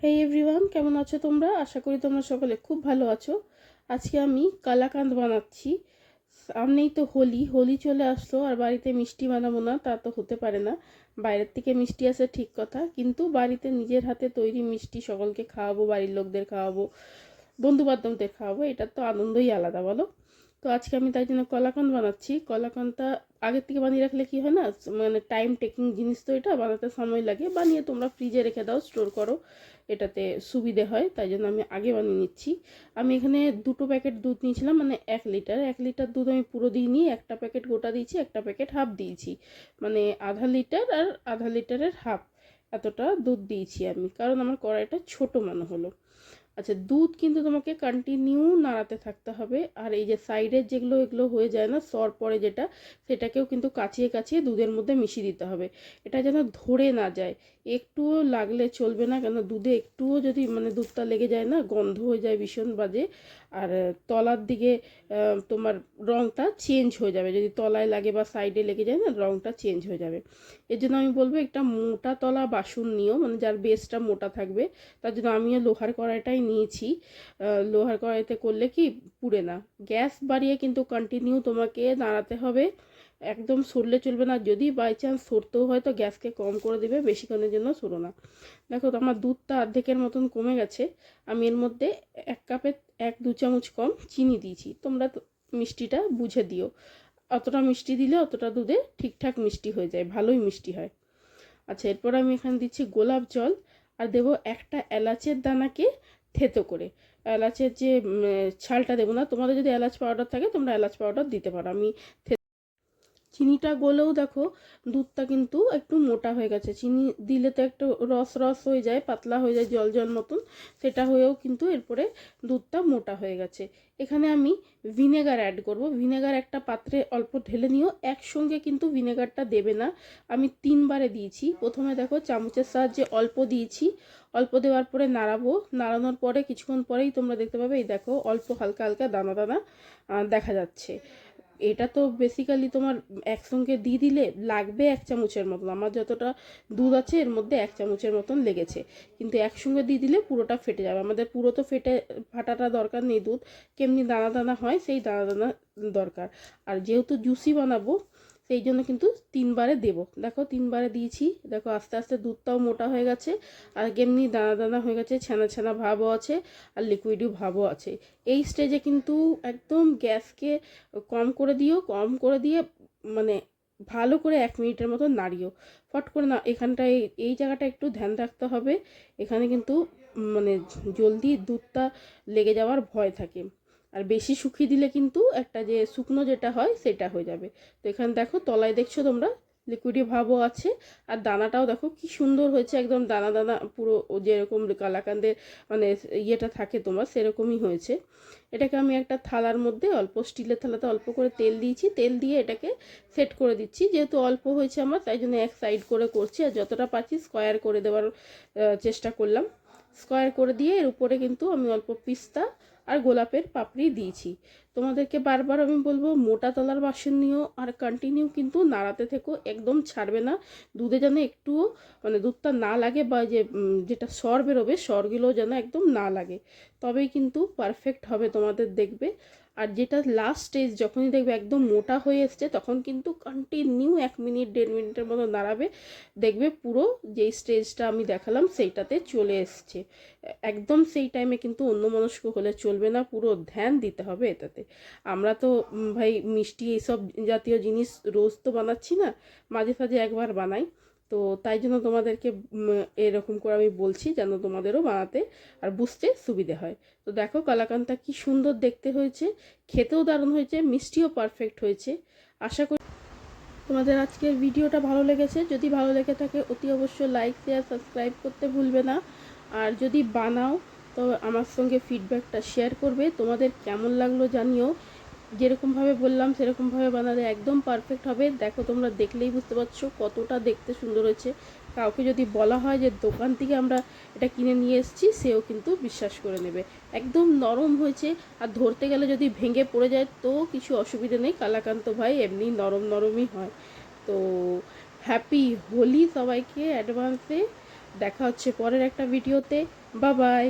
হেই everyone কেমন আছো তোমরা? আশা করি তোমরা সকলে খুব ভালো আছো। আজকে আমি কালাকাঁদ বানাচ্ছি। সামনেই তো হোলি হোলি চলে আসলো, আর বাড়িতে মিষ্টি বানাবো না, তা তো হতে পারে না। বাইরের থেকে মিষ্টি আসে ঠিক কথা, কিন্তু বাড়িতে নিজের হাতে তৈরি মিষ্টি সকলকে খাওয়াবো, বাড়ির লোকদের খাওয়াবো বন্ধু বান্ধবদের খাওয়াবো এটার তো আনন্দই আলাদা, বলো? তো আজকে আমি তাই জন্য কলাকান্দ বানাচ্ছি। কলাকান্দটা আগের থেকে বানিয়ে রাখলে কি হয় না মানে টাইম টেকিং জিনিস তো এটা, বানাতে সময় লাগে। বানিয়ে তোমরা ফ্রিজে রেখে দাও স্টোর করো, এটাতে সুবিধে হয়, তাই জন্য আমি আগে বানিয়ে নিচ্ছি। আমি এখানে দুটো প্যাকেট দুধ নিয়েছিলাম মানে এক লিটার এক লিটার দুধ আমি পুরো দিইনি, একটা প্যাকেট গোটা দিয়েছি, একটা প্যাকেট হাফ দিয়েছি। মানে আধা লিটার আর আধা লিটারের হাফ এতটা দুধ দিয়েছি আমি, কারণ আমার কড়াইটা ছোটো মনে হলো। আচ্ছা দুধ কিন্তু তোমাকে কন্টিনিউ নাড়াতে থাকতে হবে। আর এই যে সাইডের যেগুলো, এগুলো হয়ে যায় না, সর পরে যেটা, সেটাকেও কিন্তু কাচিয়ে কাচিয়ে দুধের মধ্যে মিশিয়ে দিতে হবে। এটা যেন ধরে না যায়। একটুও লাগলে চলবে না কেন দুধে একটুও যদি মানে দুধটা লেগে যায় না, গন্ধ হয়ে যায় ভীষণ বাজে। আর তলার দিকে তোমার রঙটা চেঞ্জ হয়ে যাবে। যদি তলায় লাগে বা সাইডে লেগে যায় না রঙটা চেঞ্জ হয়ে যাবে। এর জন্য আমি বলব, একটা মোটা তলা বাসন নিও। মানে যার বেসটা মোটা থাকবে, তার জন্য আমিও লোহার কড়াইটাই নিয়েছি। লোহার কড়াইতে করলে কি পুড়ে না। গ্যাস বাড়িয়ে কিন্তু কন্টিনিউ তোমাকে দাঁড়াতে হবে। একদম সরলে চলবে না। যদি বাই চান্স সরতেও হয় তো গ্যাসকে কম করে দেবে বেশিক্ষণের জন্য সরো না। দেখো তো আমার দুধটা অর্ধেকের মতন কমে গেছে। আমি এর মধ্যে এক কাপে এক দু চামচ কম চিনি দিয়েছি। তোমরা মিষ্টিটা বুঝে দিও। অতটা মিষ্টি দিলে অতটা দুধে ঠিকঠাক মিষ্টি হয়ে যায়, ভালোই মিষ্টি হয়। আচ্ছা এরপর আমি এখানে দিচ্ছি গোলাপ জল। আর দেবো একটা এলাচের দানাকে থেতো করে। এলাচের যে ছালটা দেবো না, তোমাদের যদি এলাচ পাউডার থাকে, তোমরা এলাচ পাউডার দিতে পারো। আমি চিনিটা গলেও দেখো, দুধটা কিন্তু একটু মোটা হয়ে গেছে। চিনি দিলে তো একটু রস রস হয়ে যায়, পাতলা হয়ে যায়, জল জল মতন। সেটা হয়েও কিন্তু এরপরে দুধটা মোটা হয়ে গেছে। এখানে আমি ভিনেগার অ্যাড করব। ভিনেগার একটা পাত্রে অল্প ঢেলে নিও। একসঙ্গে কিন্তু ভিনেগারটা দেবে না। আমি তিনবারে দিয়েছি। প্রথমে দেখো চামচের সাহায্যে অল্প দিয়েছি। অল্প দেওয়ার পরে নাড়াবো। নাড়ানোর পরে কিছুক্ষণ পরেই তোমরা দেখতে পাবে, এই দেখো অল্প হালকা হালকা দানা দানা দেখা যাচ্ছে। এটা তো বেসিক্যালি তোমার একসঙ্গে দিয়ে দিলে লাগবে এক চামচের মতন। আমার যতটা দুধ আছে, এর মধ্যে এক চামচের মতন লেগেছে। কিন্তু একসঙ্গে দিয়ে দিলে পুরোটা ফেটে যাবে। আমাদের পুরো তো ফেটে, ফাটাটা দরকার নেই দুধ। কেমনি দানা দানা হয়, সেই দানা দানা দরকার। আর যেহেতু জুসি বানাবো সেই জন্য কিন্তু তিনবারে দেব। দেখো তিনবারে দিয়েছি। দেখো আস্তে আস্তে দুধটাও মোটা হয়ে গেছে আর এমনি দানা দানা হয়ে গেছে, ছানা ছানা ভাবও আছে আর লিকুইডও ভাবও আছে। এই স্টেজে কিন্তু একদম গ্যাসকে কম করে দিও, কম করে দিয়ে মানে ভালো করে এক মিনিটের মতো নাড়িও। ফট করে না, এখানটায় এই জায়গাটা একটু ধ্যান রাখতে হবে। এখানে কিন্তু মানে জলদি দুধটা লেগে যাওয়ার ভয় থাকে। আর বেশি শুকিয়ে দিলে কিন্তু একটা যে শুকনো যেটা হয় সেটা হয়ে যাবে। তো এখানে দেখো তলায় দেখছ তোমরা? লিকুইডি ভাবও আছে। আর দানাটাও দেখো কি সুন্দর হয়েছে, একদম দানা দানা পুরো যেরকম কালাকান্দের মানে ইয়েটা থাকে তোমার, সেরকমই হয়েছে। এটাকে আমি একটা থালার মধ্যে অল্প স্টিলের থালাতে অল্প করে তেল দিয়েছি। তেল দিয়ে এটাকে সেট করে দিচ্ছি। যেহেতু অল্প হয়েছে আমার, তাই জন্য এক সাইড করে করছি। আর যতটা পাচ্ছি স্কোয়ার করে দেওয়ার চেষ্টা করলাম। স্কোয়ার করে দিয়ে এর উপরে কিন্তু আমি অল্প পিস্তা আর গোলাপের পাপড়ি দিয়েছি। তোমাদেরকে বারবার আমি বলব, মোটা তলার বাসন নিও আর কন্টিনিউ কিন্তু নাড়াতে থেকো, একদম ছাড়বে না। দুধে যেন একটুও মানে দুধটা না লাগে বা যে যেটা সর বেরোবে সরগুলো যেন একদম না লাগে। তবেই কিন্তু পারফেক্ট হবে তোমাদের দেখবে। আর যেটা লাস্ট স্টেজ যখনই দেখবে একদম মোটা হয়ে এসছে, তখন কিন্তু কন্টিনিউ এক মিনিট, দেড় মিনিটের মতো দাঁড়াবে দেখবে পুরো যেই স্টেজটা আমি দেখালাম, সেইটাতে চলে এসছে। একদম সেই টাইমে কিন্তু অন্য মনস্ক হলে চলবে না, পুরো ধ্যান দিতে হবে এটাতে। আমরা তো ভাই মিষ্টি এইসব জাতীয় জিনিস রোজ তো বানাচ্ছি না, মাঝে সাঝে একবার বানাই। তো তাই জন্য তোমাদেরকে এরকম করে আমি বলছি যেন তোমাদেরও বানাতে আর বুঝতে সুবিধে হয়। তো দেখো কালাকানটা কি সুন্দর দেখতে হয়েছে, খেতেও দারুণ হয়েছে, মিষ্টিও পারফেক্ট হয়েছে। আশা করি তোমাদের আজকের ভিডিওটা ভালো লেগেছে। যদি ভালো লেগে থাকে অতি অবশ্যই লাইক শেয়ার সাবস্ক্রাইব করতে ভুলবে না। আর যদি বানাও তো আমার সঙ্গে ফিডব্যাকটা শেয়ার করবে। তোমাদের কেমন লাগল জানিও। যেরকমভাবে বললাম, সেরকমভাবে বানালে একদম পারফেক্ট হবে। দেখো, তোমরা দেখলেই বুঝতে পারছ কতটা দেখতে সুন্দর হয়েছে। কাউকে যদি বলা হয় যে দোকান থেকে আমরা এটা কিনে নিয়ে এসেছি, সেও কিন্তু বিশ্বাস করে নেবে। একদম নরম হয়েছে। আর ধরতে গেলে যদি ভেঙে পড়ে যায়, তো কিছু অসুবিধে নেই। কালাকান্ত ভাই এমনি নরম নরমই হয়। তো হ্যাপি হোলি সবাইকে অ্যাডভান্সে দেখা হচ্ছে পরের একটা ভিডিওতে বাবাই